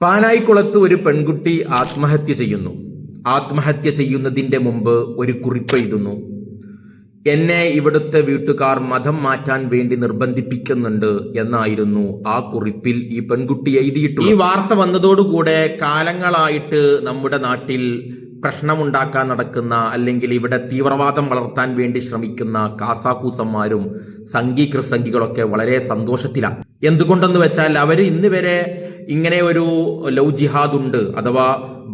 പാനായിക്കുളത്ത് ഒരു പെൺകുട്ടി ആത്മഹത്യ ചെയ്യുന്നു. ആത്മഹത്യ ചെയ്യുന്നതിന്റെ മുമ്പ് ഒരു കുറിപ്പ് എഴുതുന്നു. എന്നെ ഇവിടുത്തെ വീട്ടുകാർ മതം മാറ്റാൻ വേണ്ടി നിർബന്ധിപ്പിക്കുന്നുണ്ട് എന്നായിരുന്നു ആ കുറിപ്പിൽ ഈ പെൺകുട്ടി എഴുതിയിട്ടുള്ളത്. ഈ വാർത്ത വന്നതോടുകൂടെ കാലങ്ങളായിട്ട് നമ്മുടെ നാട്ടിൽ പ്രശ്നമുണ്ടാക്കാൻ നടക്കുന്ന അല്ലെങ്കിൽ ഇവിടെ തീവ്രവാദം വളർത്താൻ വേണ്ടി ശ്രമിക്കുന്ന കാസാക്കൂസന്മാരും സംഘി ക്രിസംഘികളൊക്കെ വളരെ സന്തോഷത്തിലാണ്. എന്തുകൊണ്ടെന്ന് വെച്ചാൽ അവർ ഇന്ന് വരെ ഇങ്ങനെ ഒരു ലവ് ജിഹാദ് ഉണ്ട്. അഥവാ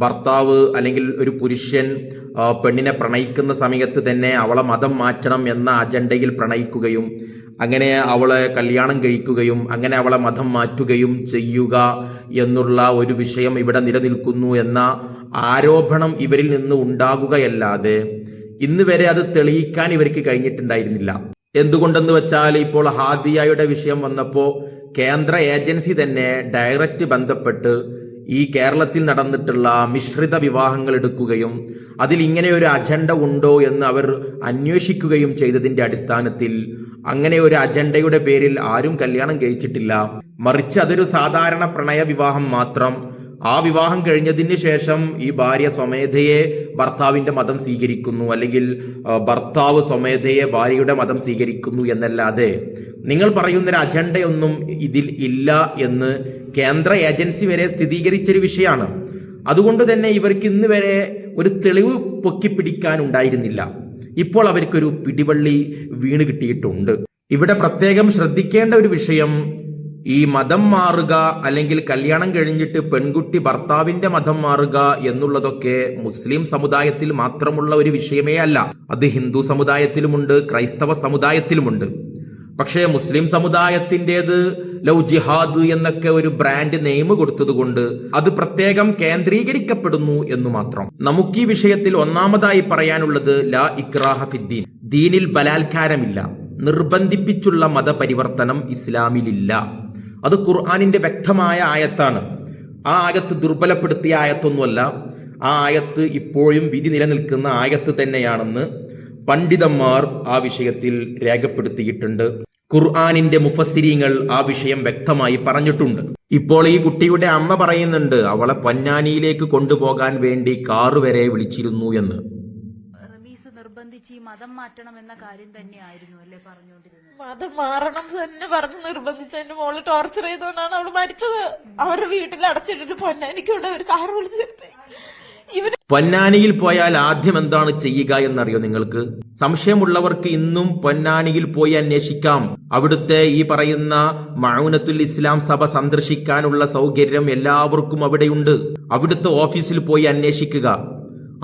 ഭർത്താവ് അല്ലെങ്കിൽ ഒരു പുരുഷൻ പെണ്ണിനെ പ്രണയിക്കുന്ന സമയത്ത് തന്നെ അവളെ മതം മാറ്റണം എന്ന അജണ്ടയിൽ പ്രണയിക്കുകയും അങ്ങനെ അവളെ കല്യാണം കഴിക്കുകയും അങ്ങനെ അവളെ മതം മാറ്റുകയും ചെയ്യുക എന്നുള്ള ഒരു വിഷയം ഇവിടെ നിലനിൽക്കുന്നു എന്ന ആരോപണം ഇവരിൽ നിന്ന് ഉണ്ടാകുകയല്ലാതെ ഇന്ന് വരെ അത് തെളിയിക്കാൻ ഇവർക്ക് കഴിഞ്ഞിട്ടുണ്ടായിരുന്നില്ല. എന്തുകൊണ്ടെന്ന് വെച്ചാൽ ഇപ്പോൾ ഹാദിയയുടെ വിഷയം വന്നപ്പോൾ കേന്ദ്ര ഏജൻസി തന്നെ ഡയറക്റ്റ് ബന്ധപ്പെട്ട് ഈ കേരളത്തിൽ നടന്നിട്ടുള്ള മിശ്രിത വിവാഹങ്ങൾ എടുക്കുകയും അതിൽ ഇങ്ങനെ ഒരു അജണ്ട ഉണ്ടോ എന്ന് അവർ അന്വേഷിക്കുകയും ചെയ്തതിന്റെ അടിസ്ഥാനത്തിൽ അങ്ങനെ ഒരു അജണ്ടയുടെ പേരിൽ ആരും കല്യാണം കഴിച്ചിട്ടില്ല. മറിച്ച് അതൊരു സാധാരണ പ്രണയ വിവാഹം മാത്രം. ആ വിവാഹം കഴിഞ്ഞതിന് ശേഷം ഈ ഭാര്യ സ്വമേധയെ ഭർത്താവിന്റെ മതം സ്വീകരിക്കുന്നു അല്ലെങ്കിൽ ഭർത്താവ് സ്വമേധയെ ഭാര്യയുടെ മതം സ്വീകരിക്കുന്നു എന്നല്ലാതെ നിങ്ങൾ പറയുന്നൊരു അജണ്ടയൊന്നും ഇതിൽ ഇല്ല എന്ന് കേന്ദ്ര ഏജൻസി വരെ സ്ഥിരീകരിച്ചൊരു വിഷയമാണ്. അതുകൊണ്ട് തന്നെ ഇവർക്ക് ഇന്ന് വരെ ഒരു തെളിവ് പൊക്കിപ്പിടിക്കാൻ ഉണ്ടായിരുന്നില്ല. ഇപ്പോൾ അവർക്കൊരു പിടിവള്ളി വീണ് കിട്ടിയിട്ടുണ്ട്. ഇവിടെ പ്രത്യേകം ശ്രദ്ധിക്കേണ്ട ഒരു വിഷയം ഈ മതം മാറുക അല്ലെങ്കിൽ കല്യാണം കഴിഞ്ഞിട്ട് പെൺകുട്ടി ഭർത്താവിന്റെ മതം മാറുക എന്നുള്ളതൊക്കെ മുസ്ലിം സമുദായത്തിൽ മാത്രമുള്ള ഒരു വിഷയമേ അല്ല. അത് ഹിന്ദു സമുദായത്തിലുമുണ്ട് ക്രൈസ്തവ സമുദായത്തിലുമുണ്ട്. പക്ഷേ മുസ്ലിം സമുദായത്തിന്റെത് ലവ് ജിഹാദ് എന്നൊക്കെ ഒരു ബ്രാൻഡ് നെയിം കൊടുത്തതുകൊണ്ട് അത് പ്രത്യേകം കേന്ദ്രീകരിക്കപ്പെടുന്നു എന്ന് മാത്രം. നമുക്ക് ഈ വിഷയത്തിൽ ഒന്നാമതായി പറയാനുള്ളത് ലാ ഇക്രാഹ ഫിദ്ദീൻ ദീനിൽ ബലാത്കാരമില്ല. നിർബന്ധിപ്പിച്ചുള്ള മതപരിവർത്തനം ഇസ്ലാമിലില്ല. അത് ഖുർആാനിന്റെ വ്യക്തമായ ആയത്താണ്. ആ ആയത്ത് ദുർബലപ്പെടുത്തിയ ആയത്തൊന്നുമല്ല. ആ ആയത്ത് ഇപ്പോഴും വിധി നിലനിൽക്കുന്ന ആയത്ത് തന്നെയാണെന്ന് പണ്ഡിതന്മാർ ആ വിഷയത്തിൽ രേഖപ്പെടുത്തിയിട്ടുണ്ട്. ഖുർആാനിന്റെ മുഫസ്സിരിങ്ങൾ ആ വിഷയം വ്യക്തമായി പറഞ്ഞിട്ടുണ്ട്. ഇപ്പോൾ ഈ കുട്ടിയുടെ അമ്മ പറയുന്നുണ്ട് അവളെ പൊന്നാനിയിലേക്ക് കൊണ്ടുപോകാൻ വേണ്ടി കാറ് വരെ വിളിച്ചിരുന്നു എന്ന്. റമീസ് നിർബന്ധിച്ച് ഈ മതം മാറ്റണം എന്ന കാര്യം തന്നെയായിരുന്നു അല്ലേ പറഞ്ഞുകൊണ്ടിരുന്നത്? മതം മാറണം തന്നെ പറഞ്ഞ് നിർബന്ധിച്ച് എന്റെ മോൾ ടോർച്ചർ ചെയ്തുകൊണ്ടാണ് അവൾ മരിച്ചത്. അവരുടെ വീട്ടിൽ അടച്ചിട്ടിട്ട് പൊന്നാനിക്കൂടെ ഒരു കാർ വിളിച്ചു പൊന്നാനിയിൽ പോയാൽ ആദ്യം എന്താണ് ചെയ്യുക എന്നറിയോ നിങ്ങൾക്ക്? സംശയമുള്ളവർക്ക് ഇന്നും പൊന്നാനിയിൽ പോയി അന്വേഷിക്കാം. അവിടുത്തെ ഈ പറയുന്ന മൗനത്തുൽ ഇസ്ലാം സഭ സന്ദർശിക്കാനുള്ള സൗകര്യം എല്ലാവർക്കും അവിടെയുണ്ട്. അവിടുത്തെ ഓഫീസിൽ പോയി അന്വേഷിക്കുക.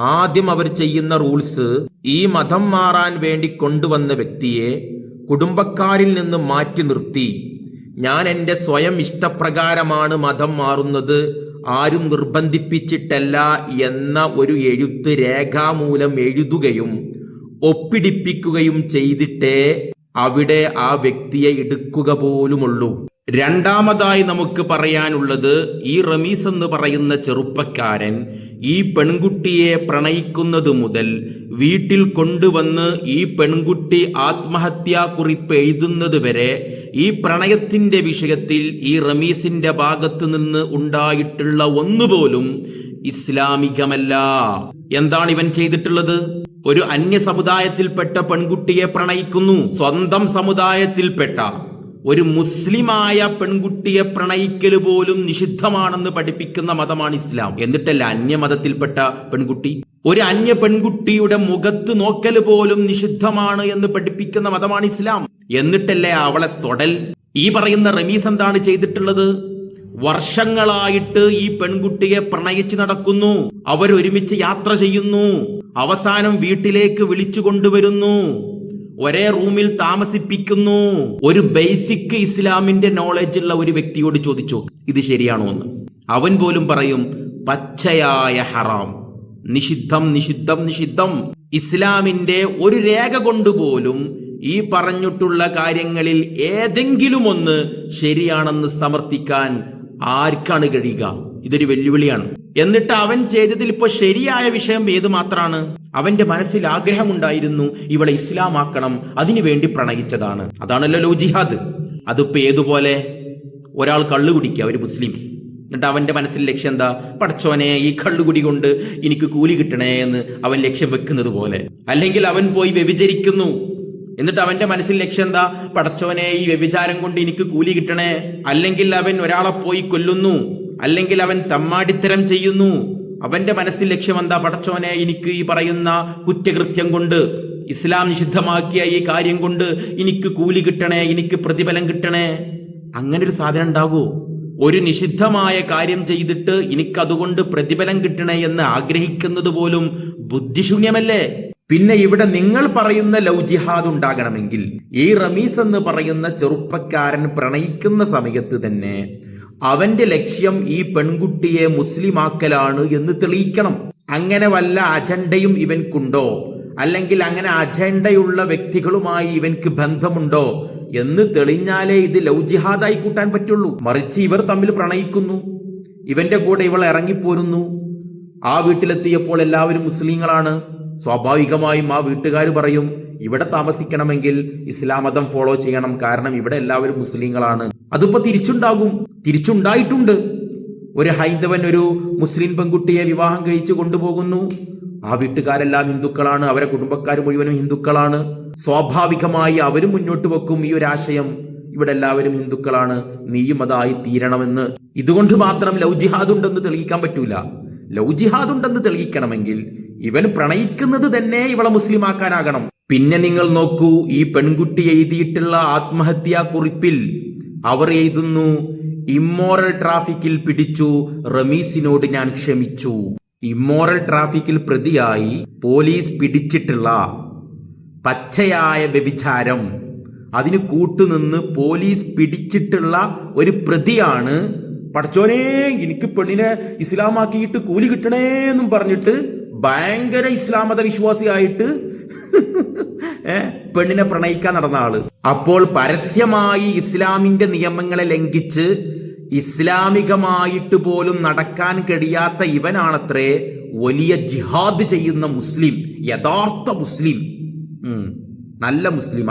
ആദ്യം അവർ ചെയ്യുന്ന റൂൾസ് ഈ മതം മാറാൻ വേണ്ടി കൊണ്ടുവന്ന വ്യക്തിയെ കുടുംബക്കാരിൽ നിന്ന് മാറ്റി നിർത്തി. ഞാൻ എന്റെ സ്വയം ഇഷ്ടപ്രകാരമാണ് മതം മാറുന്നത് ആരും നിർബന്ധിപ്പിച്ചിട്ടല്ല എന്ന ഒരു എഴുത്ത് രേഖാമൂലം എഴുതുകയും ഒപ്പിടിപ്പിക്കുകയും ചെയ്തിട്ടേ അവിടെ ആ വ്യക്തിയെ എടുക്കുക പോലുമുള്ളൂ. രണ്ടാമതായി നമുക്ക് പറയാനുള്ളത് ഈ റമീസ് എന്ന് പറയുന്ന ചെറുപ്പക്കാരൻ ഈ പെൺകുട്ടിയെ പ്രണയിക്കുന്നതു മുതൽ വീട്ടിൽ കൊണ്ടുവന്ന് ഈ പെൺകുട്ടി ആത്മഹത്യാ കുറിപ്പ് എഴുതുന്നത് വരെ ഈ പ്രണയത്തിന്റെ വിഷയത്തിൽ ഈ റമീസിന്റെ ഭാഗത്ത് നിന്ന് ഉണ്ടായിട്ടുള്ള ഒന്നുപോലും ഇസ്ലാമികമല്ല. എന്താണ് ഇവൻ ചെയ്തിട്ടുള്ളത്? ഒരു അന്യ സമുദായത്തിൽപ്പെട്ട പെൺകുട്ടിയെ പ്രണയിക്കുന്നു. സ്വന്തം സമുദായത്തിൽപ്പെട്ട ഒരു മുസ്ലിമായ പെൺകുട്ടിയെ പ്രണയിക്കൽ പോലും നിഷിദ്ധമാണെന്ന് പഠിപ്പിക്കുന്ന മതമാണ് ഇസ്ലാം. എന്നിട്ടല്ല അന്യമതത്തിൽപ്പെട്ട പെൺകുട്ടി? ഒരു അന്യ പെൺകുട്ടിയുടെ മുഖത്ത് നോക്കൽ പോലും നിഷിദ്ധമാണ് എന്ന് പഠിപ്പിക്കുന്ന മതമാണ് ഇസ്ലാം. എന്നിട്ടല്ലേ അവളെ തൊടൽ? ഈ പറയുന്ന റമീസ് എന്താണ് ചെയ്തിട്ടുള്ളത്? വർഷങ്ങളായിട്ട് ഈ പെൺകുട്ടിയെ പ്രണയിച്ചു നടക്കുന്നു. അവരൊരുമിച്ച് യാത്ര ചെയ്യുന്നു. അവസാനം വീട്ടിലേക്ക് വിളിച്ചു കൊണ്ടുവരുന്നു. ഒരേ റൂമിൽ താമസിപ്പിക്കുന്നു. ഒരു ബേസിക് ഇസ്ലാമിന്റെ നോളജ് ഉള്ള ഒരു വ്യക്തിയോട് ചോദിച്ചു ഇത് ശരിയാണോ എന്ന്? അവൻ പോലും പറയും പച്ചയായ ഹറാം. നിഷിദ്ധം നിഷിദ്ധം നിഷിദ്ധം. ഇസ്ലാമിന്റെ ഒരു രേഖ കൊണ്ടുപോലും ഈ പറഞ്ഞിട്ടുള്ള കാര്യങ്ങളിൽ ഏതെങ്കിലും ഒന്ന് ശരിയാണെന്ന് സമർത്ഥിക്കാൻ ആർക്കാണ് കഴിയുക? ഇതൊരു വെല്ലുവിളിയാണ്. എന്നിട്ട് അവൻ ചെയ്തതിൽ ഇപ്പൊ ശരിയായ വിഷയം ഏത് മാത്രാണ്? അവന്റെ മനസ്സിൽ ആഗ്രഹമുണ്ടായിരുന്നു ഇവളെ ഇസ്ലാമാക്കണം അതിനു വേണ്ടി പ്രണയിച്ചതാണ്. അതാണല്ലോ ലോ ജിഹാദ്. അതിപ്പോ ഏതുപോലെ? ഒരാൾ കള്ളു കുടിക്കുക ഒരു മുസ്ലിം. എന്നിട്ട് അവന്റെ മനസ്സിൽ ലക്ഷ്യം എന്താ? പടച്ചോനെ ഈ കള്ളുകുടി കൊണ്ട് എനിക്ക് കൂലി കിട്ടണേ എന്ന് അവൻ ലക്ഷ്യം വെക്കുന്നത് പോലെ. അല്ലെങ്കിൽ അവൻ പോയി വ്യഭിചരിക്കുന്നു. എന്നിട്ട് അവന്റെ മനസ്സിൽ ലക്ഷ്യം എന്താ? പടച്ചോനെ ഈ വ്യഭിചാരം കൊണ്ട് എനിക്ക് കൂലി കിട്ടണേ. അല്ലെങ്കിൽ അവൻ ഒരാളെ പോയി കൊല്ലുന്നു. അല്ലെങ്കിൽ അവൻ തമ്മാടിത്തരം ചെയ്യുന്നു. അവന്റെ മനസ്സിൽ ലക്ഷ്യം എന്താ പടച്ചോനെ? എനിക്ക് ഈ പറയുന്ന കുറ്റകൃത്യം കൊണ്ട് ഇസ്ലാം നിഷിദ്ധമാക്കിയ ഈ കാര്യം കൊണ്ട് എനിക്ക് കൂലി കിട്ടണേ എനിക്ക് പ്രതിഫലം കിട്ടണേ? അങ്ങനെ ഒരു സാധനം ഉണ്ടാകൂ. ഒരു നിഷിദ്ധമായ കാര്യം ചെയ്തിട്ട് എനിക്കതുകൊണ്ട് പ്രതിഫലം കിട്ടണേ എന്ന് ആഗ്രഹിക്കുന്നത് പോലും ബുദ്ധിശൂന്യമല്ലേ? പിന്നെ ഇവിടെ നിങ്ങൾ പറയുന്ന ലവ് ജിഹാദ് ഉണ്ടാകണമെങ്കിൽ ഈ റമീസ് എന്ന് പറയുന്ന ചെറുപ്പക്കാരൻ പ്രണയിക്കുന്ന സമയത്ത് തന്നെ അവന്റെ ലക്ഷ്യം ഈ പെൺകുട്ടിയെ മുസ്ലിമാക്കലാണ് എന്ന് തെളിയിക്കണം. അങ്ങനെ വല്ല അജണ്ടയും ഇവൻക്കുണ്ടോ? അല്ലെങ്കിൽ അങ്ങനെ അജണ്ടയുള്ള വ്യക്തികളുമായി ഇവൻക്ക് ബന്ധമുണ്ടോ? എന്ന് തെളിഞ്ഞാലേ ഇത് ലൗജിഹാദായി ജിഹാദായി കൂട്ടാൻ പറ്റുള്ളൂ. മറിച്ച് ഇവർ തമ്മിൽ പ്രണയിക്കുന്നു. ഇവന്റെ കൂടെ ഇവൾ ഇറങ്ങിപ്പോരുന്നു. ആ വീട്ടിലെത്തിയപ്പോൾ എല്ലാവരും മുസ്ലിങ്ങളാണ്. സ്വാഭാവികമായും ആ വീട്ടുകാർ പറയും ഇവിടെ താമസിക്കണമെങ്കിൽ ഇസ്ലാം മതം ഫോളോ ചെയ്യണം. കാരണം ഇവിടെ എല്ലാവരും മുസ്ലിങ്ങളാണ്. അതിപ്പോ തിരിച്ചുണ്ടാകും. തിരിച്ചുണ്ടായിട്ടുണ്ട്. ഒരു ഹൈന്ദവൻ ഒരു മുസ്ലിം പെൺകുട്ടിയെ വിവാഹം കഴിച്ചു കൊണ്ടുപോകുന്നു. ആ വീട്ടുകാരെല്ലാം ഹിന്ദുക്കളാണ്. അവരെ കുടുംബക്കാർ മുഴുവനും ഹിന്ദുക്കളാണ്. സ്വാഭാവികമായി അവരും മുന്നോട്ട് വെക്കും ഈ ഒരു ആശയം ഇവിടെ എല്ലാവരും ഹിന്ദുക്കളാണ്. നീയും അതായി തീരണമെന്ന്. ഇതുകൊണ്ട് മാത്രം ലവ് ജിഹാദ് ഉണ്ടെന്ന് തെളിയിക്കാൻ പറ്റൂല. ലവ് ജിഹാദ് ഉണ്ടെന്ന് തെളിയിക്കണമെങ്കിൽ ഇവൻ പ്രണയിക്കുന്നത് തന്നെ ഇവളെ മുസ്ലിമാക്കാനാകണം. പിന്നെ നിങ്ങൾ നോക്കൂ ഈ പെൺകുട്ടി എഴുതിയിട്ടുള്ള ആത്മഹത്യാ കുറിപ്പിൽ അവർ എഴുതുന്നു ഇമ്മോറൽ ട്രാഫിക്കിൽ പിടിച്ചു റമീസിനോട് ഞാൻ ക്ഷമിച്ചു. ഇമ്മോറൽ ട്രാഫിക്കിൽ പ്രതിയായി പോലീസ് പിടിച്ചിട്ടുള്ള പച്ചയായ വ്യഭിചാരം. അതിന് കൂട്ടുനിന്ന് പോലീസ് പിടിച്ചിട്ടുള്ള ഒരു പ്രതിയാണ്. പടച്ചോനെ എനിക്ക് പെണ്ണിനെ ഇസ്ലാമാക്കിയിട്ട് കൂലി കിട്ടണേ എന്നും പറഞ്ഞിട്ട് ഭയങ്കര ഇസ്ലാമത വിശ്വാസിയായിട്ട് പെണ്ണിനെ പ്രണയിക്കാൻ നടന്ന ആൾ. അപ്പോൾ പരസ്യമായി ഇസ്ലാമിന്റെ നിയമങ്ങളെ ലംഘിച്ച് ഇസ്ലാമികമായിട്ട് പോലും നടക്കാൻ കഴിയാത്ത ഇവനാണത്രേ വലിയ ജിഹാദ് ചെയ്യുന്ന മുസ്ലിം യഥാർത്ഥ മുസ്ലിം. നല്ല മുസ്ലിം